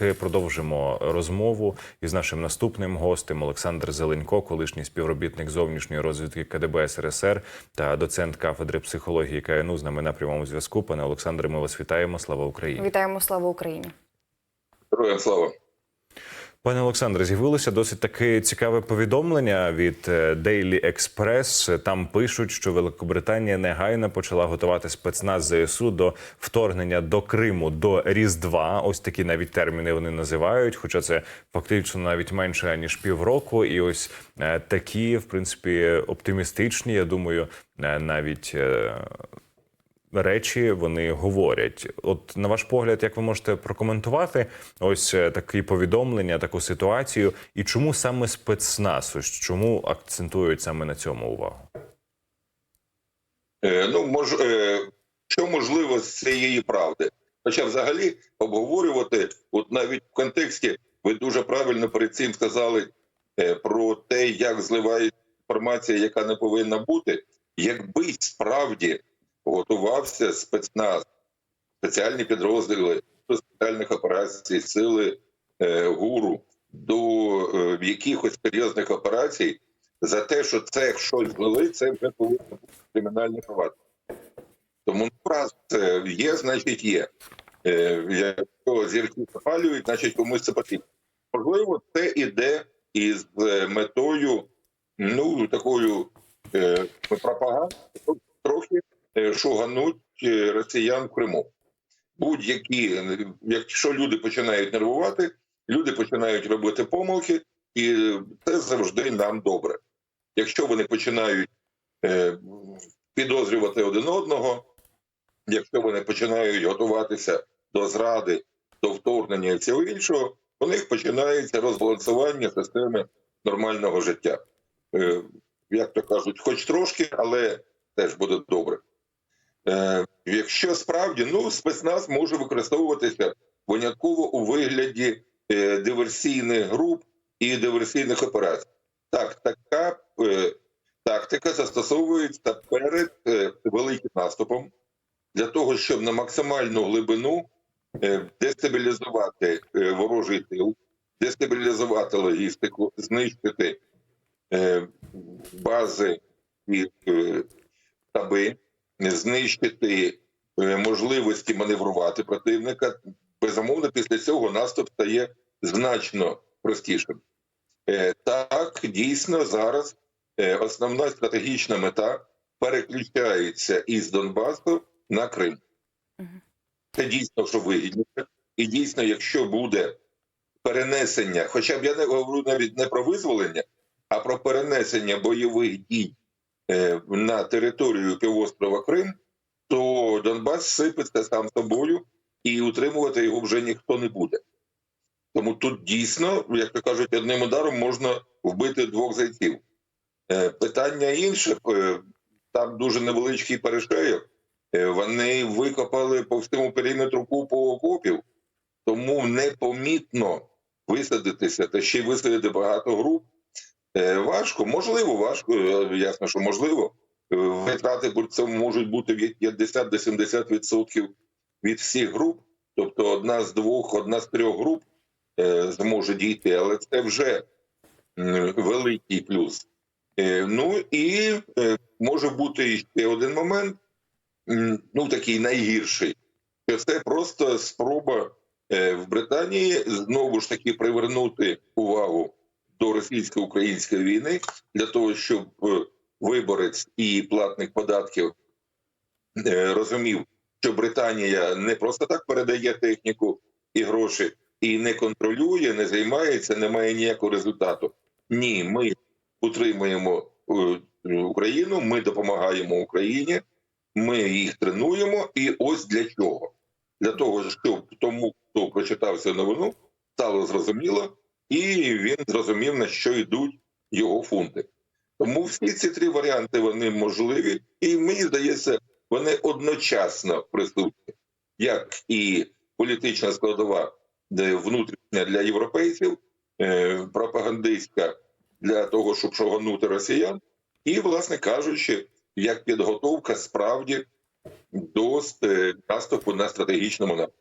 таки продовжимо розмову із нашим наступним гостем Олександр Зеленько, колишній співробітник зовнішньої розвідки КДБ СРСР та доцент кафедри психології КНУ з нами на прямому зв'язку. Пане Олександре, ми вас вітаємо. Слава Україні! Вітаємо слава Україні. Героям слава. Пане Олександре, з'явилося досить таке цікаве повідомлення від е, Daily Express. Там пишуть, що Великобританія негайно почала готувати спецназ ЗСУ до вторгнення до Криму до Різдва. Ось такі навіть терміни вони називають. Хоча це фактично навіть менше ніж півроку. І ось е, такі, в принципі, оптимістичні. Я думаю, е, навіть. Речі вони говорять. От на ваш погляд, як ви можете прокоментувати ось е, такі повідомлення, таку ситуацію, і чому саме спецназ? Чому акцентують саме на цьому увагу? Е, ну, мож, е, що можливо з цієї правди? Хоча взагалі обговорювати, от навіть в контексті, ви дуже правильно перед цим сказали е, про те, як зливає інформація, яка не повинна бути, якби справді готувався спецназ, спеціальні підрозділи спеціальних операцій, сили е, гуру до е, якихось серйозних операцій, за те, що це щось злили, це вже повинно бути кримінальне провадження. Тому ну, раз це є, значить є. Е, якщо зірки запалюють, значить комусь це потрібно. Можливо, це іде із е, метою, ну такою е, пропаганди, трохи шугануть е, росіян в Криму. Будь-які, е, якщо люди починають нервувати, люди починають робити помилки, і це завжди нам добре. Якщо вони починають е, підозрювати один одного, якщо вони починають готуватися до зради, до вторгнення і всього іншого, у них починається розбалансування системи нормального життя. Е, як то кажуть, хоч трошки, але теж буде добре. Е, якщо справді ну, спецназ може використовуватися винятково у вигляді е, диверсійних груп і диверсійних операцій. Так, така е, тактика застосовується перед великим наступом для того, щоб на максимальну глибину дестабілізувати ворожий тил, дестабілізувати логістику, знищити бази і штаби, знищити е, можливості маневрувати противника. Безумовно, після цього наступ стає значно простішим. Е, Так, дійсно, зараз е, основна стратегічна мета переключається із Донбасу на Крим. Це дійсно що вигідніше. І дійсно, якщо буде перенесення, хоча б я не говорю навіть не про визволення, а про перенесення бойових дій на територію півострова Крим, то Донбас сипеться сам собою і утримувати його вже ніхто не буде. Тому тут дійсно, як то кажуть, одним ударом можна вбити двох зайців. Е, Питання інше, е, там дуже невеличкий перешейок. Е, Вони викопали по всьому периметру купу окопів, тому непомітно висадитися та ще висадити багато груп. Е, Важко, можливо, важко. е, Ясно, що можливо. Е, Витрати по можуть бути від 50 до 70% від всіх груп. Тобто одна з двох, одна з трьох груп зможе дійти, але це вже великий плюс. Ну і може бути ще один момент, ну такий найгірший, що це просто спроба в Британії знову ж таки привернути увагу до російсько-української війни для того, щоб е, виборець і платник податків е, розумів, що Британія не просто так передає техніку і гроші, і не контролює, не займається, не має ніякого результату. Ні, ми утримуємо е, Україну, ми допомагаємо Україні, ми їх тренуємо. І ось для чого? Для того, щоб тому, хто прочитав цю новину, стало зрозуміло, і він зрозумів, на що йдуть його фунти. Тому всі ці три варіанти вони можливі, і мені здається, вони одночасно присутні, як і політична складова внутрішня для європейців, е, пропагандистська для того, щоб шуганути росіян, і, власне кажучи, як підготовка справді до е, наступу на стратегічному напрямку.